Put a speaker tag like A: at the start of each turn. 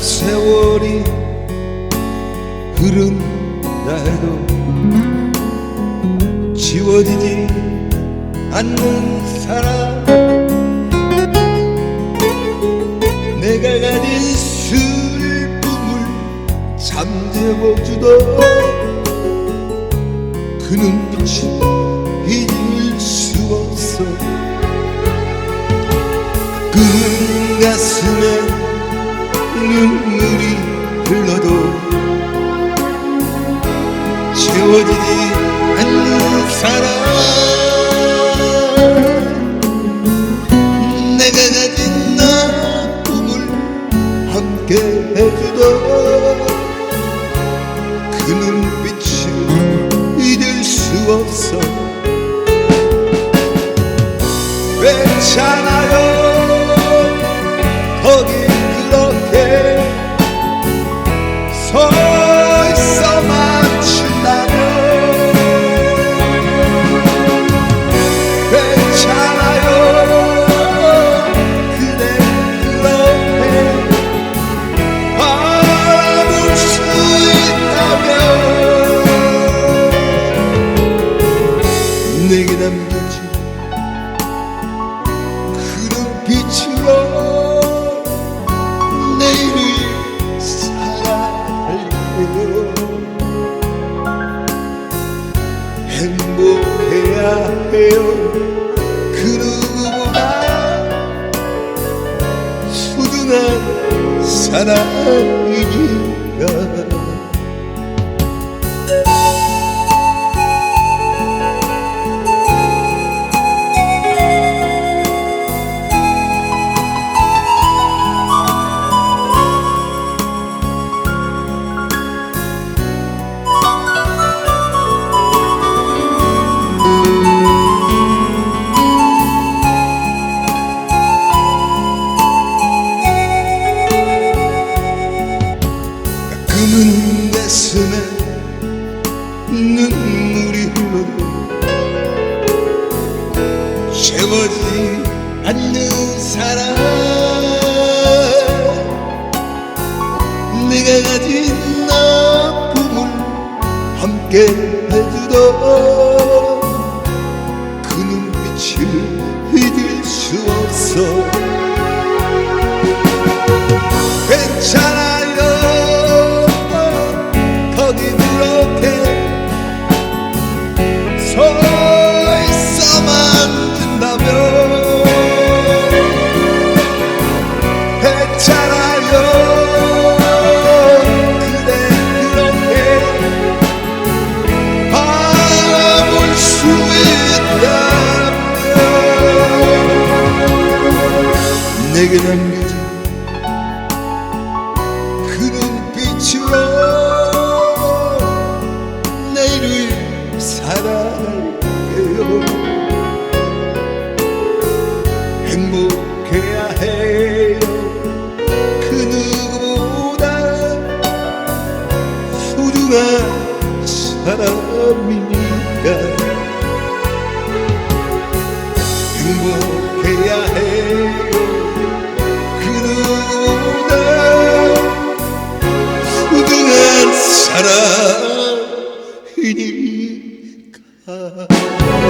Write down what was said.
A: 세월이 흐른 날도 지워지지 않는 사랑 내가 가진 슬픔을 잠재워주던 그 눈빛이 잊을 수 없어 그 가슴에 눈물이 흘러도 채워지지 않는 사랑 내가 가진 나쁨을 함께 해주던 그 눈빛을 잊을 수 없어. 괜찮아 내일을 행복해야 해요. 그 누구보다 소중한 사랑이니까 가끔은 가슴에 눈물이 흘러도 채워지지 않는 사랑 내가 가진 나쁨을 함께 해주던 그 눈빛을 잊을 수 없어 그렇게 서 있어만 준다면 괜찮아요. 그대 그렇게 바라볼 수 있다면 내게 남 소중한 사람이니까 행복해야 해요 그 누구보다 소중한 사랑이니까